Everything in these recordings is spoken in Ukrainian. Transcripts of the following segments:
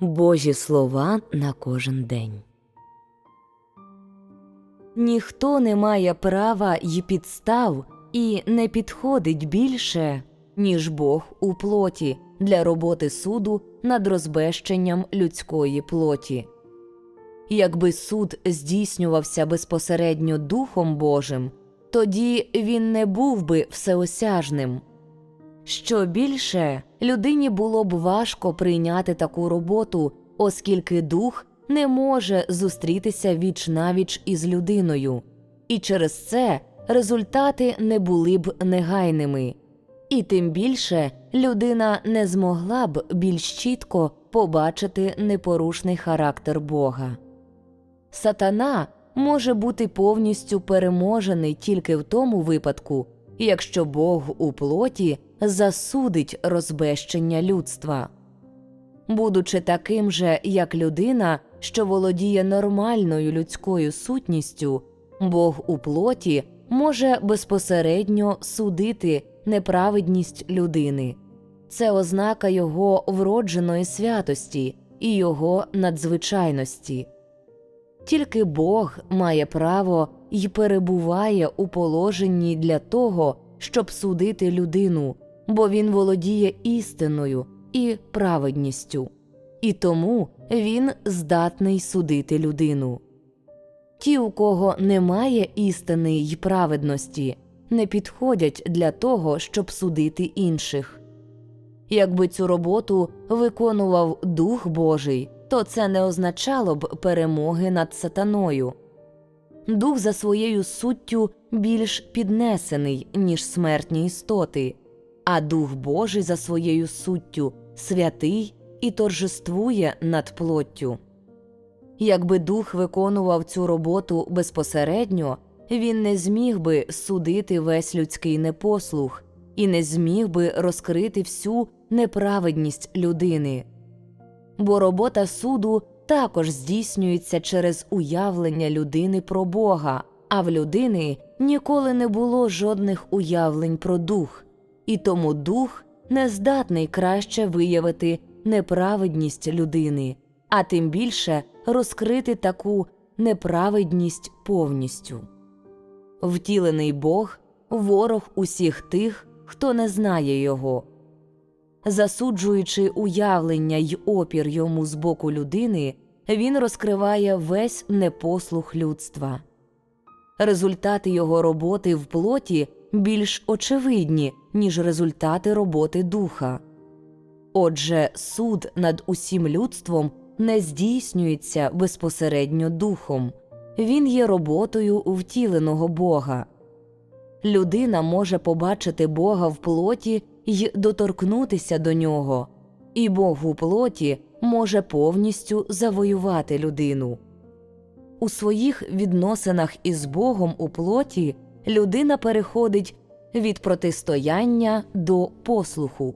Божі слова на кожен день. Ніхто не має права й підстав і не підходить більше, ніж Бог у плоті для роботи суду над розбещенням людської плоті. Якби суд здійснювався безпосередньо Духом Божим, тоді він не був би всеосяжним. Що більше, людині було б важко прийняти таку роботу, оскільки дух не може зустрітися віч навіч із людиною, і через це результати не були б негайними, і тим більше людина не змогла б більш чітко побачити непорушний характер Бога. Сатана може бути повністю переможений тільки в тому випадку, якщо Бог у плоті засудить розбещення людства. Будучи таким же, як людина, що володіє нормальною людською сутністю, Бог у плоті може безпосередньо судити неправедність людини. Це ознака його вродженої святості і його надзвичайності. Тільки Бог має право й перебуває у положенні для того, щоб судити людину, бо він володіє істиною і праведністю, і тому він здатний судити людину. Ті, у кого немає істини й праведності, не підходять для того, щоб судити інших. Якби цю роботу виконував Дух Божий, то це не означало б перемоги над сатаною. Дух за своєю суттю більш піднесений, ніж смертні істоти, а Дух Божий за своєю суттю святий і торжествує над плоттю. Якби дух виконував цю роботу безпосередньо, він не зміг би судити весь людський непослух і не зміг би розкрити всю неправедність людини. Бо робота суду також здійснюється через уявлення людини про Бога, а в людини ніколи не було жодних уявлень про дух, і тому дух не здатний краще виявити неправедність людини, а тим більше розкрити таку неправедність повністю. Втілений Бог ворог усіх тих, хто не знає його. Засуджуючи уявлення й опір йому з боку людини, він розкриває весь непослух людства. Результати його роботи в плоті більш очевидні, ніж результати роботи духа. Отже, суд над усім людством не здійснюється безпосередньо духом, він є роботою втіленого Бога. Людина може побачити Бога в плоті й доторкнутися до нього, і Бог у плоті може повністю завоювати людину. У своїх відносинах із Богом у плоті людина переходить від протистояння до послуху,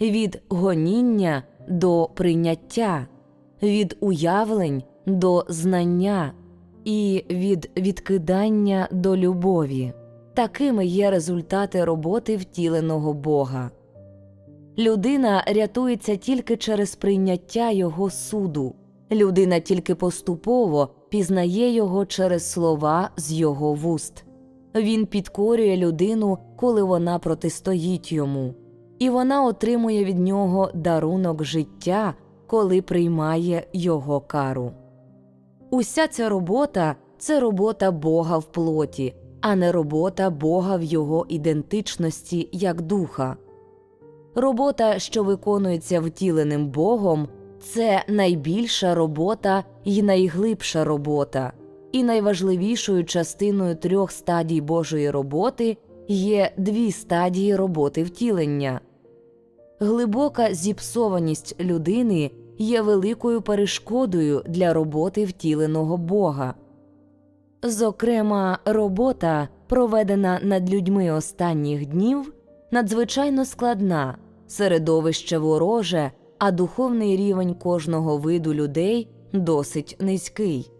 від гоніння до прийняття, від уявлень до знання і від відкидання до любові. Такими є результати роботи втіленого Бога. Людина рятується тільки через прийняття Його суду, людина тільки поступово пізнає Його через слова з Його вуст. Він підкорює людину, коли вона протистоїть йому, і вона отримує від нього дарунок життя, коли приймає його кару. Уся ця робота це робота Бога в плоті, а не робота Бога в його ідентичності як духа. Робота, що виконується втіленим Богом, це найбільша робота і найглибша робота, і найважливішою частиною трьох стадій Божої роботи є дві стадії роботи втілення. Глибока зіпсованість людини є великою перешкодою для роботи втіленого Бога. Зокрема, робота, проведена над людьми останніх днів, надзвичайно складна, середовище вороже, а духовний рівень кожного виду людей досить низький.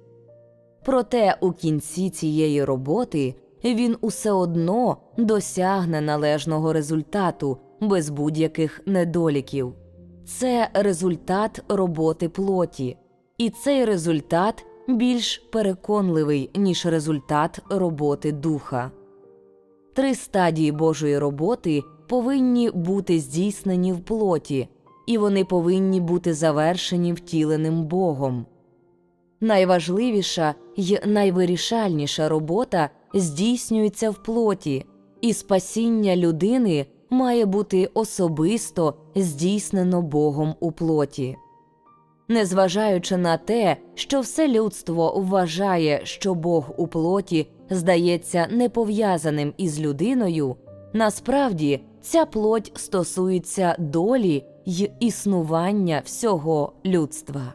Проте у кінці цієї роботи він усе одно досягне належного результату без будь-яких недоліків. це результат роботи плоті, і цей результат більш переконливий, ніж результат роботи духа. Три стадії Божої роботи повинні бути здійснені в плоті, і вони повинні бути завершені втіленим Богом. Найважливіша й найвирішальніша робота здійснюється в плоті, і спасіння людини має бути особисто здійснено Богом у плоті. Незважаючи на те, що все людство вважає, що Бог у плоті здається непов'язаним із людиною, насправді ця плоть стосується долі й існування всього людства.